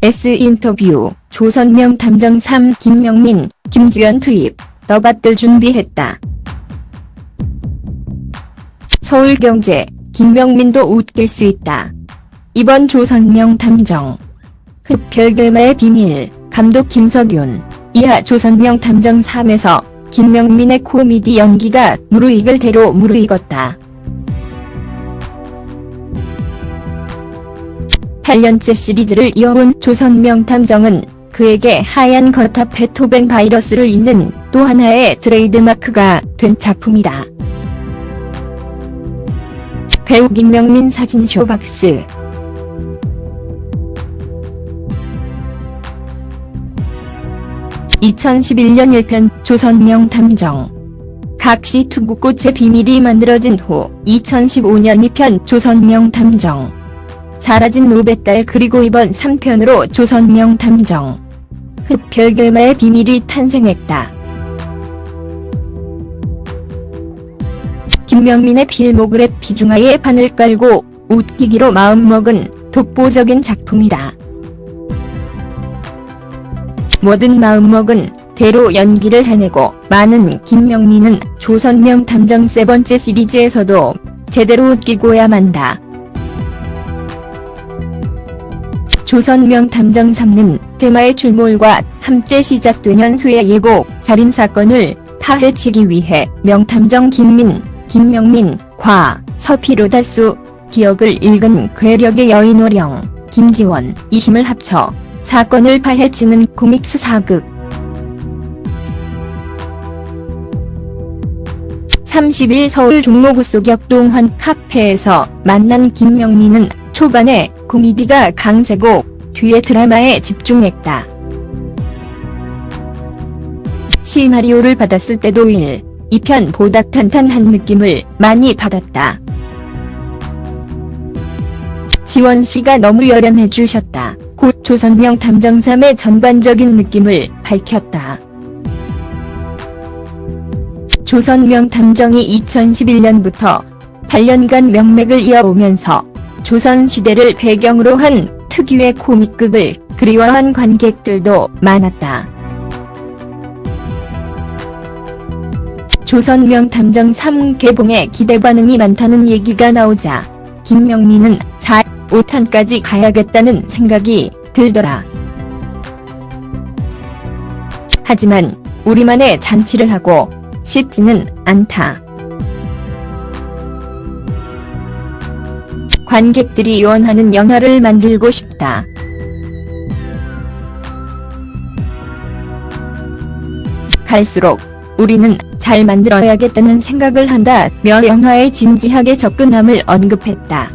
S인터뷰 조선명 탐정 3 김명민, 김지연 투입, 너밭들 준비했다. 서울경제, 김명민도 웃길 수 있다. 이번 조선명 탐정. 흡혈결마의 비밀, 감독 김석윤, 이하 조선명 탐정 3에서 김명민의 코미디 연기가 무르익을 대로 무르익었다. 8년째 시리즈를 이어온 조선명 탐정은 그에게 하얀 거탑 베토벤 바이러스를 잇는 또 하나의 트레이드마크가 된 작품이다. 배우 김명민 사진 쇼 박스. (2011년 1편) 조선명 탐정. 각시 투구꽃의 비밀이 만들어진 후 2015년 2편 조선명 탐정 사라진 노베딸 그리고 이번 3편으로 조선명 탐정 흡혈결마의 비밀이 탄생했다. 김명민의 필모그랩 비중하에 판을 깔고 웃기기로 마음먹은 독보적인 작품이다. 뭐든 마음먹은 대로 연기를 해내고 많은 김명민은 조선명 탐정 세 번째 시리즈에서도 제대로 웃기고야 만다. 조선명 탐정 3는 테마의 출몰과 함께 시작되는 수의 예고, 살인사건을 파헤치기 위해 명탐정 김민, 김명민, 과, 서피로 달수, 기억을 읽은 괴력의 여인 오령, 김지원, 이 힘을 합쳐 사건을 파헤치는 코믹 수사극. 30일 서울 종로구 소격동환 카페에서 만난 김명민은 초반에 코미디가 강세고 뒤에 드라마에 집중했다. 시나리오를 받았을 때도 1, 2편보다 탄탄한 느낌을 많이 받았다. 지원 씨가 너무 열연해 주셨다. 곧 조선명 탐정 3의 전반적인 느낌을 밝혔다. 조선명 탐정이 2011년부터 8년간 명맥을 이어오면서 조선시대를 배경으로 한 특유의 코믹극을 그리워한 관객들도 많았다. 조선명 탐정 3 개봉에 기대 반응이 많다는 얘기가 나오자 김명민은 4, 5탄까지 가야겠다는 생각이 들더라. 하지만 우리만의 잔치를 하고 싶지는 않다. 관객들이 원하는 영화를 만들고 싶다. 갈수록 우리는 잘 만들어야겠다는 생각을 한다며 영화에 진지하게 접근함을 언급했다.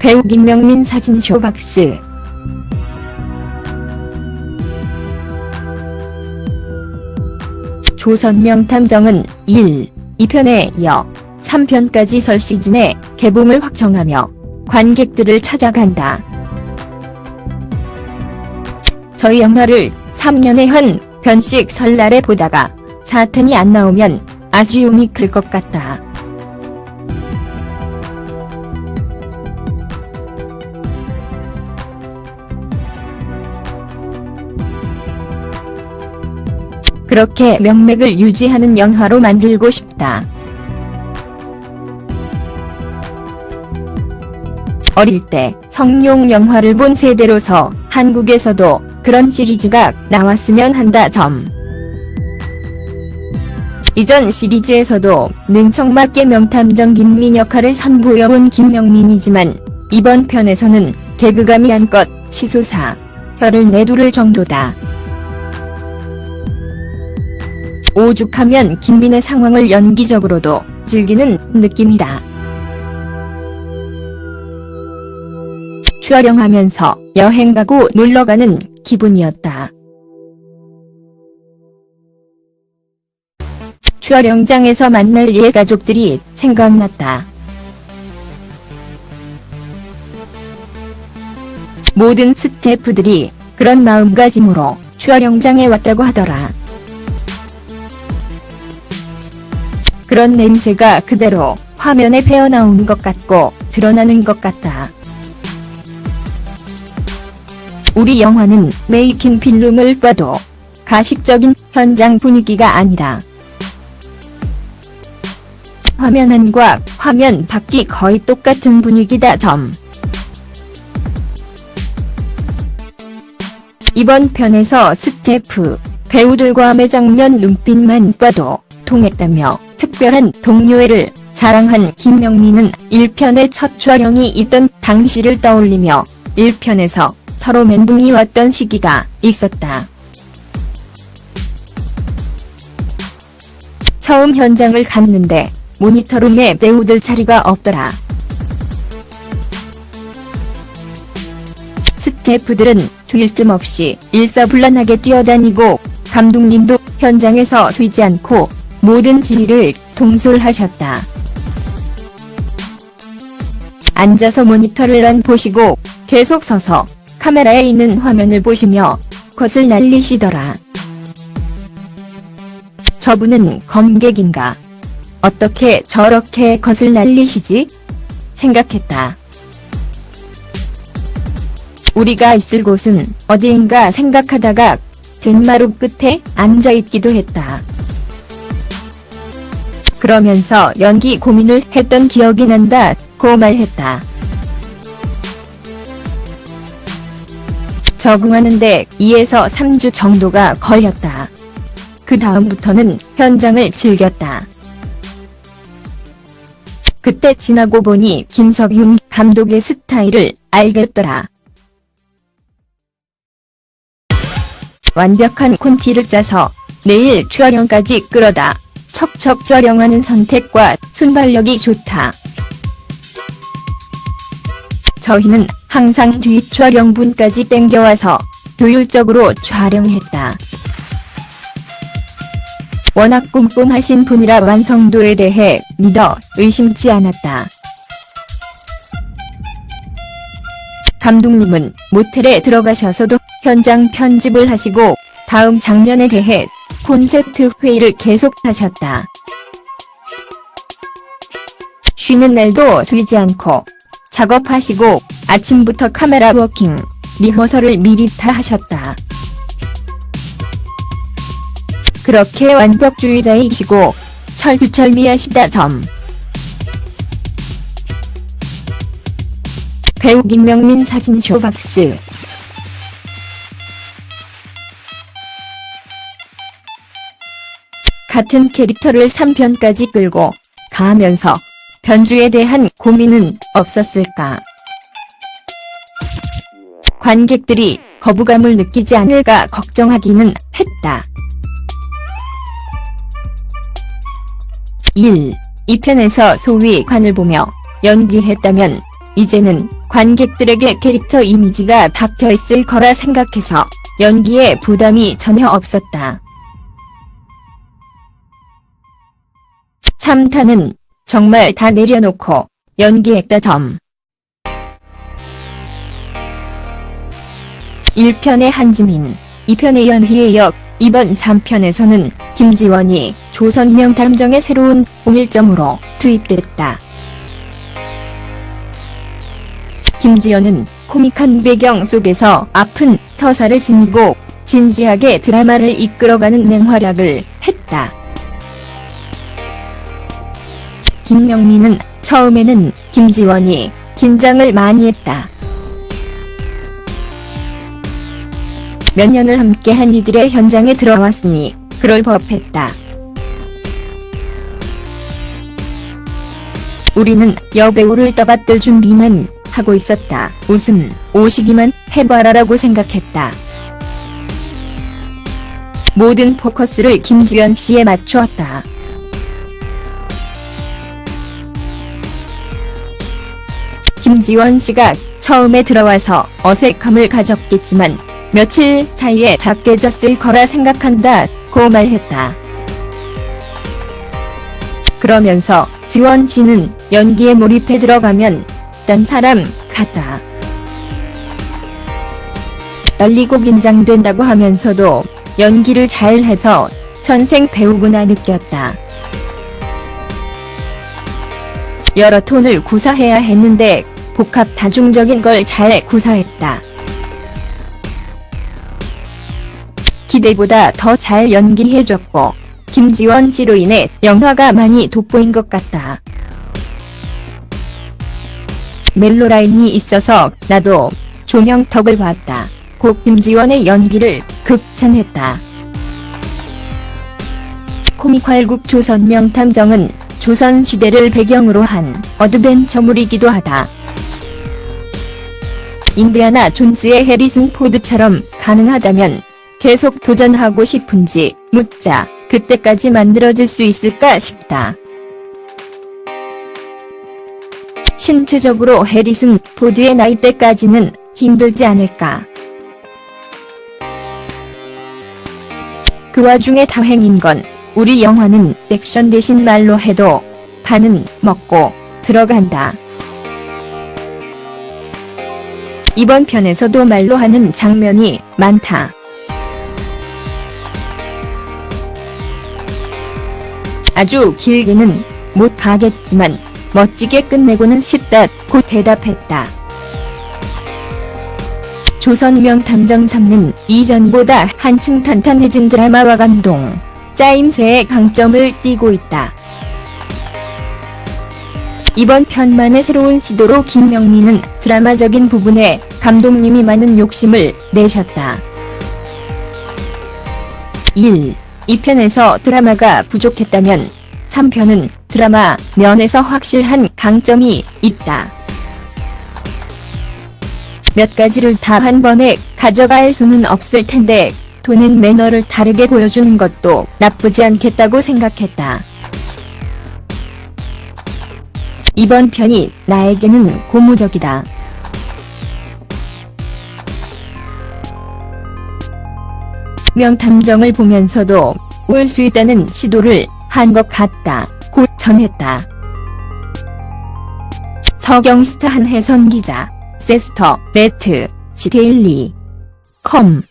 배우 김명민 사진 쇼 박스 조선명 탐정은 1, 2편에 이어 3편까지 설 시즌에 개봉을 확정하며 관객들을 찾아간다. 저희 영화를 3년에 한 편씩 설날에 보다가 4탄이 안 나오면 아쉬움이 클 것 같다. 그렇게 명맥을 유지하는 영화로 만들고 싶다. 어릴 때 성룡 영화를 본 세대로서 한국에서도 그런 시리즈가 나왔으면 한다 점. 이전 시리즈에서도 능청맞게 명탐정 김민 역할을 선보여온 김명민이지만 이번 편에서는 개그감이 한껏 치솟아 혀를 내두를 정도다. 오죽하면 김민의 상황을 연기적으로도 즐기는 느낌이다. 촬영하면서 여행 가고 놀러 가는 기분이었다. 촬영장에서 만날 옛 가족들이 생각났다. 모든 스태프들이 그런 마음가짐으로 촬영장에 왔다고 하더라. 그런 냄새가 그대로 화면에 배어나오는 것 같고 드러나는 것 같다. 우리 영화는 메이킹 필름을 봐도 가식적인 현장 분위기가 아니라 화면 안과 화면 밖이 거의 똑같은 분위기다 점. 이번 편에서 스태프, 배우들과 매장면 눈빛만 봐도 통했다며 특별한 동료애를 자랑한 김명민은 1편의 첫 촬영이 있던 당시를 떠올리며 1편에서 서로 멘붕이 왔던 시기가 있었다. 처음 현장을 갔는데 모니터룸에 배우들 자리가 없더라. 스태프들은 쉴 틈 없이 일사불란하게 뛰어다니고 감독님도 현장에서 쉬지 않고 모든 지휘를 통솔하셨다. 앉아서 모니터를 안 보시고 계속 서서 카메라에 있는 화면을 보시며 것을 날리시더라. 저분은 검객인가? 어떻게 저렇게 것을 날리시지? 생각했다. 우리가 있을 곳은 어디인가 생각하다가 뒷마루 끝에 앉아있기도 했다. 그러면서 연기 고민을 했던 기억이 난다, 고 말했다. 적응하는데 2에서 3주 정도가 걸렸다. 그 다음부터는 현장을 즐겼다. 그때 지나고 보니 김석윤 감독의 스타일을 알겠더라. 완벽한 콘티를 짜서 내일 촬영까지 끌어다 척척 촬영하는 선택과 순발력이 좋다. 저희는 항상 뒷 촬영분까지 땡겨와서 효율적으로 촬영했다. 워낙 꼼꼼하신 분이라 완성도에 대해 믿어 의심치 않았다. 감독님은 모텔에 들어가셔서도 현장 편집을 하시고 다음 장면에 대해 콘셉트 회의를 계속 하셨다. 쉬는 날도 쉬지 않고 작업하시고 아침부터 카메라 워킹, 리허설을 미리 다 하셨다. 그렇게 완벽주의자이시고 철두철미하시다 점. 배우 김명민 사진 쇼 박스 같은 캐릭터를 3편까지 끌고 가면서 변주에 대한 고민은 없었을까? 관객들이 거부감을 느끼지 않을까 걱정하기는 했다. 1. 2편에서 소위 관을 보며 연기했다면 이제는 관객들에게 캐릭터 이미지가 박혀있을 거라 생각해서 연기에 부담이 전혀 없었다. 3탄은 정말 다 내려놓고 연기했다 점. 1편의 한지민, 2편의 연희의 이번 3편에서는 김지원이 조선명 탐정의 새로운 공일점으로 투입됐다. 김지연은 코믹한 배경 속에서 아픈 서사를 지니고 진지하게 드라마를 이끌어가는 맹활약을 했다. 김명민은 처음에는 김지원이 긴장을 많이 했다. 몇 년을 함께한 이들의 현장에 들어왔으니 그럴 법했다. 우리는 여배우를 떠받들 준비만 하고 있었다. 웃음, 오시기만 해봐라라고 생각했다. 모든 포커스를 김지연 씨에 맞추었다. 김지원 씨가 처음에 들어와서 어색함을 가졌겠지만 며칠 사이에 다 깨졌을 거라 생각한다, 고 말했다. 그러면서 지원 씨는 연기에 몰입해 들어가면 딴 사람 같다. 떨리고 긴장된다고 하면서도 연기를 잘 해서 전생 배우구나 느꼈다. 여러 톤을 구사해야 했는데 복합 다중적인 걸 잘 구사했다. 기대보다 더 잘 연기해줬고 김지원 씨로 인해 영화가 많이 돋보인 것 같다. 멜로라인이 있어서 나도 조명턱을 봤다. 고 김지원의 연기를 극찬했다. 코믹활국 조선 명탐정은 조선시대를 배경으로 한 어드벤처물이기도 하다. 인디아나 존스의 해리슨 포드처럼 가능하다면 계속 도전하고 싶은지 묻자 그때까지 만들어질 수 있을까 싶다. 신체적으로 해리슨 포드의 나이대까지는 힘들지 않을까. 그 와중에 다행인 건 우리 영화는 액션 대신 말로 해도 반은 먹고 들어간다. 이번 편에서도 말로 하는 장면이 많다. 아주 길게는 못 가겠지만 멋지게 끝내고는 싶다 곧 대답했다. 조선 명 탐정 3는 이전보다 한층 탄탄해진 드라마와 감동, 짜임새의 강점을 띠고 있다. 이번 편만의 새로운 시도로 김명민은 드라마적인 부분에 감독님이 많은 욕심을 내셨다. 1. 2편에서 드라마가 부족했다면 3편은 드라마 면에서 확실한 강점이 있다. 몇 가지를 다 한 번에 가져갈 수는 없을 텐데 돈은 매너를 다르게 보여주는 것도 나쁘지 않겠다고 생각했다. 이번 편이 나에게는 고무적이다. 명탐정을 보면서도 울수 있다는 시도를 한 것 같다. 곧 전했다. 서경스타 한혜선 기자, 세스터, 네트, 지데일리, 컴